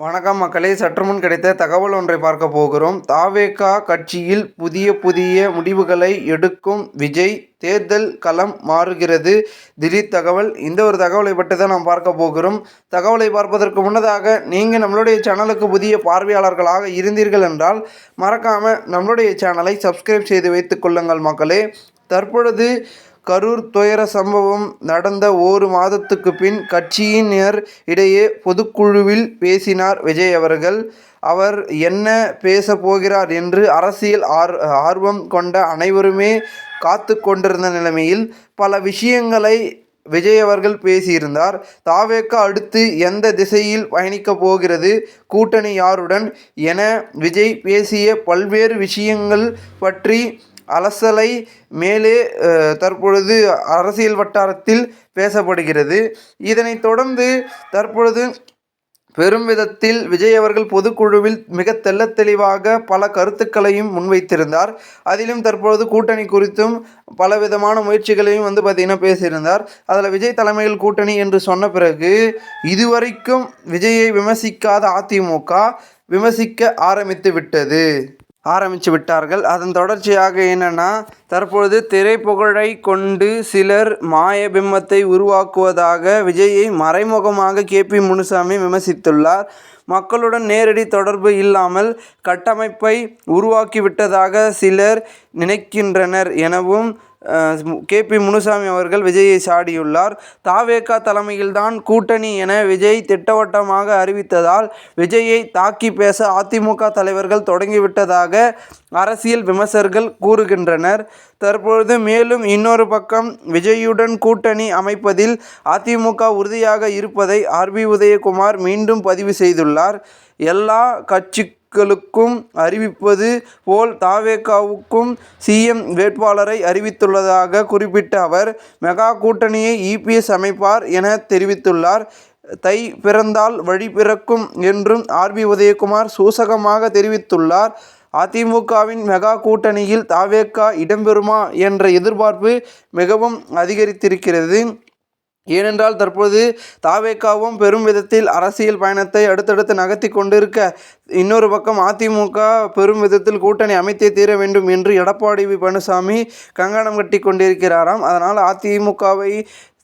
வணக்கம் மக்களே. சற்று முன் கிடைத்த தகவல் ஒன்றை பார்க்க போகிறோம். தாவேகா கட்சியில் புதிய புதிய முடிவுகளை எடுக்கும் விஜய் தேர்தல் களம் மாறுகிறது. திடீர் தகவல். இந்த ஒரு தகவலை பற்றி தான் நாம் பார்க்க போகிறோம். தகவலை பார்ப்பதற்கு முன்னதாக நீங்கள் நம்மளுடைய சேனலுக்கு புதிய பார்வையாளர்களாக இருந்தீர்கள் என்றால் மறக்காமல் நம்மளுடைய சேனலை சப்ஸ்கிரைப் செய்து வைத்துக் கொள்ளுங்கள் மக்களே. தற்பொழுது கரூர் துயர சம்பவம் நடந்த ஒரு மாதத்துக்கு பின் கட்சியினர் இடையே பொதுக்குழுவில் பேசினார் விஜய் அவர்கள். அவர் என்ன பேச போகிறார் என்று அரசியல் ஆர் ஆர்வம் கொண்ட அனைவருமே காத்து கொண்டிருந்த நிலைமையில் பல விஷயங்களை விஜய் அவர்கள் பேசியிருந்தார். தாவேக்கா அடுத்து எந்த திசையில் பயணிக்கப் போகிறது கூட்டணி யாருடன் என விஜய் பேசிய பல்வேறு விஷயங்கள் பற்றி அலசலை மேலே தற்பொழுது அரசியல் வட்டாரத்தில் பேசப்படுகிறது. இதனைத் தொடர்ந்து தற்பொழுது பெரும் விதத்தில் விஜய் அவர்கள் பொதுக்குழுவில் மிக தெல்ல தெளிவாக பல கருத்துக்களையும் முன்வைத்திருந்தார். அதிலும் தற்பொழுது கூட்டணி குறித்தும் பலவிதமான முயற்சிகளையும் வந்து பார்த்திங்கன்னா பேசியிருந்தார். அதில் விஜய் தலைமையில் கூட்டணி என்று சொன்ன பிறகு இதுவரைக்கும் விஜயை விமர்சிக்காத அதிமுக விமர்சிக்க ஆரம்பித்து விட்டது. ஆரம்பித்து விட்டார்கள். அதன் தொடர்ச்சியாக என்னென்னா தற்பொழுது திரைப்புகழை கொண்டு சிலர் மாய பிம்பத்தை உருவாக்குவதாக விஜயை மறைமுகமாக கே. பி. முனுசாமி விமர்சித்துள்ளார். மக்களுடன் நேரடி தொடர்பு இல்லாமல் கட்டமைப்பை உருவாக்கிவிட்டதாக சிலர் நினைக்கின்றனர் எனவும் கே பி முனுசாமி அவர்கள் விஜயை சாடியுள்ளார். தாவேகா தலைமையில்தான் கூட்டணி என விஜய் திட்டவட்டமாக அறிவித்ததால் விஜயை தாக்கி பேச அதிமுக தலைவர்கள் தொடங்கிவிட்டதாக அரசியல் விமர்சகர்கள் கூறுகின்றனர். தற்பொழுது மேலும் இன்னொரு பக்கம் விஜயுடன் கூட்டணி அமைப்பதில் அதிமுக உறுதியாக இருப்பதை ஆர்பி உதயகுமார் மீண்டும் பதிவு செய்துள்ளார். எல்லா கட்சி மக்களுக்கும் அறிவிப்பது போல் தாவேகாவுக்கும் சிஎம் வேட்பாளரை அறிவித்துள்ளதாக குறிப்பிட்ட அவர் மெகா கூட்டணியை இபிஎஸ் அமைப்பார் என தெரிவித்துள்ளார். தை பிறந்தால் வழி பிறக்கும் என்றும் ஆர்பி உதயகுமார் சூசகமாக தெரிவித்துள்ளார். அதிமுகவின் மெகா கூட்டணியில் தாவேக்கா இடம்பெறுமா என்ற எதிர்பார்ப்பு மிகவும் அதிகரித்திருக்கிறது. ஏனென்றால் தற்போது தாவேக்காவும் பெரும் விதத்தில் அரசியல் பயணத்தை அடுத்தடுத்து நகர்த்தி கொண்டிருக்க இன்னொரு பக்கம் அதிமுக பெரும் விதத்தில் கூட்டணி அமைத்தே தீர வேண்டும் என்று எடப்பாடி பழனிசாமி கங்கணம் கட்டி கொண்டிருக்கிறாராம். அதனால் அதிமுகவை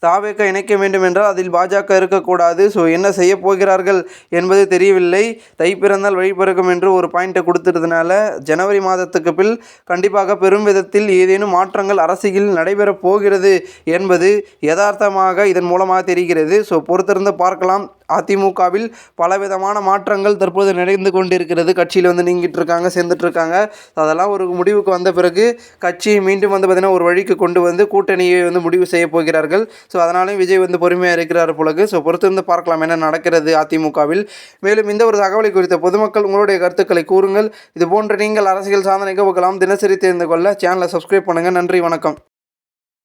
தாவேக இணைக்க வேண்டும் என்றால் அதில் பாஜக இருக்கக்கூடாது. ஸோ என்ன செய்ய போகிறார்கள் என்பது தெரியவில்லை. தை பிறந்தால் வழி பிறக்கும் என்று ஒரு பாயிண்ட்டை கொடுத்துறதுனால ஜனவரி மாதத்துக்கு பில் கண்டிப்பாக பெரும் விதத்தில் ஏதேனும் மாற்றங்கள் அரசியல் நடைபெறப் போகிறது என்பது யதார்த்தமாக இதன் மூலமாக தெரிகிறது. ஸோ பொறுத்திருந்து பார்க்கலாம். அதிமுகவில் பலவிதமான மாற்றங்கள் தற்போது நடந்து கொண்டிருக்கிறது. கட்சியில் வந்து நீங்கிட்டு இருக்காங்க சேர்ந்துட்டு இருக்காங்க அதெல்லாம் ஒரு முடிவுக்கு வந்த பிறகு கட்சியை மீண்டும் வந்து பார்த்திங்கன்னா ஒரு வழிக்கு கொண்டு வந்து கூட்டணியை வந்து முடிவு செய்ய போகிறார்கள். ஸோ அதனாலும் விஜய் வந்து பொறுமையாக இருக்கிறார் போலகு ஸோ பொறுத்திருந்து பார்க்கலாம் என்ன நடக்கிறது அதிமுகவில். மேலும் இந்த ஒரு தகவலை குறித்த பொதுமக்கள் உங்களுடைய கருத்துக்களை கூறுங்கள். இது போன்ற நீங்கள் அரசியல் சாதனை நிகழ்வுகளாம் தினசரி தெரிந்து கொள்ள சேனலை சப்ஸ்கிரைப் பண்ணுங்கள் நன்றி வணக்கம்.